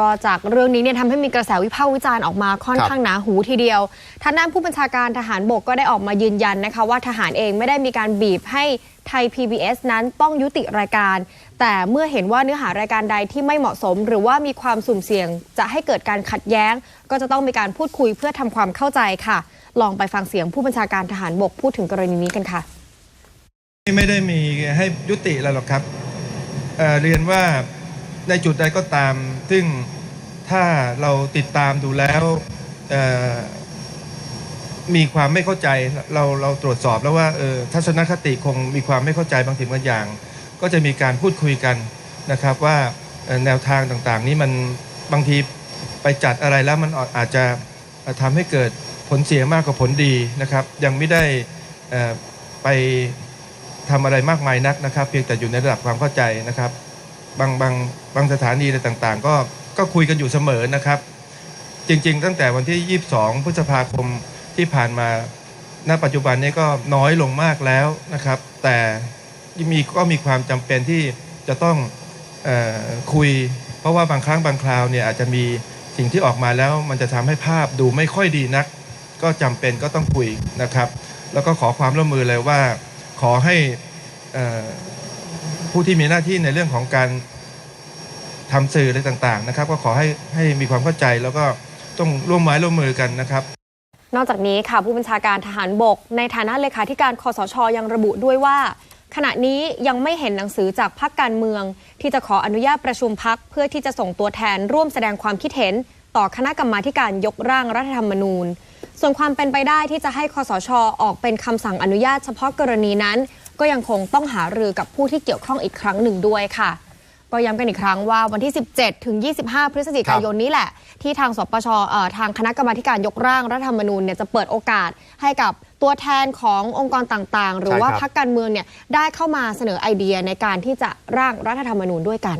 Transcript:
ก็จากเรื่องนี้เนี่ยทำให้มีกระแสวิพากษ์วิจารณ์ออกมาค่อนข้างหนาหูทีเดียวทางด้านผู้บัญชาการทหารบกก็ได้ออกมายืนยันนะคะ ว่าทหารเองไม่ได้มีการบีบให้ไทย PBS นั้นต้องยุติรายการ แต่เมื่อเห็นว่าเนื้อหารายการใดที่ไม่เหมาะสม หรือว่ามีความสุ่มเสี่ยง จะให้เกิดการขัดแย้ง ก็จะต้องมีการพูดคุยเพื่อทำความเข้าใจค่ะ ลองไปฟังเสียงผู้บัญชาการทหารบกพูดถึงกรณีนี้กันค่ะ ไม่ได้มีให้ยุติอะไรหรอกครับเเรียนว่า ในจุดใดก็ตาม ซึ่งถ้าเราติดตามดูแล้วมีความไม่เข้าใจเราเราตรวจสอบแล้วว่าเออทัศนคติคงมีความไม่เข้าใจบางสิ่งบางอย่าง ก็จะมีการพูดคุยกันนะครับว่าแนวทางต่างๆ นี้มันบางทีไปจัดอะไรแล้วมันอาจจะทำให้เกิดผลเสียมากกว่าผลดีนะครับ ยังไม่ได้ไปทำอะไรมากมายนักนะครับ เพียงแต่อยู่ในระดับความเข้าใจนะครับ บางบางบางสถานีอะไรต่างๆ ก็ก็คุยกันอยู่เสมอนะครับ จริง ๆ ตั้งแต่วันที่ 22 พฤษภาคมที่ผ่านมาณปัจจุบันนี้ก็น้อยลงมากแล้วนะครับ แต่มีก็มีความจำเป็นที่จะต้องออคุย เพราะว่าบางครั้งบางคราวเนี่ยอาจจะมีสิ่งที่ออกมาแล้วมันจะทำให้ภาพดูไม่ค่อยดีนัก ก็จำเป็นก็ต้องคุยนะครับ แล้วก็ขอความร่วมมือเลยว่าขอให้เอ่อผู้ที่มีหน้าที่ในเรื่องของการ ทำสื่ออะไรต่างๆนะครับ ก็ขอให้ให้มีความเข้าใจแล้วก็ต้องร่วมไม้ร่วมมือกันนะครับ นอกจากนี้ค่ะผู้บัญชาการทหารบก ในฐานะเลขาธิการคอสชยังระบุด้วยว่า ขณะนี้ยังไม่เห็นหนังสือจากพรรคการเมือง ที่จะขออนุญาตประชุมพักเพื่อที่จะส่งตัวแทนร่วมแสดงความคิดเห็น ต่อคณะกรรมาการยกร่างรัฐธรรมนูญ ส่วนความเป็นไปได้ที่จะให้คอสชออกเป็นคำสั่งอนุญาตเฉพาะกรณีนั้น ก็ยังคงต้องหารือกับผู้ที่เกี่ยวข้องอีกครั้งหนึ่งด้วยค่ะ ก็ย้ำกันอีกครั้งว่าวันที่ 17 ถึง 25 พฤศจิกายนนี้แหละ ที่ทางสปชเอ่อทางคณะกรรมาธิการยกร่างรัฐธรรมนูญเนี่ยจะเปิดโอกาสให้กับตัวแทนขององค์กรต่างๆ หรือว่าใช่ครับพรรคการเมืองเนี่ยได้เข้ามาเสนอไอเดียในการที่จะร่างรัฐธรรมนูญด้วยกัน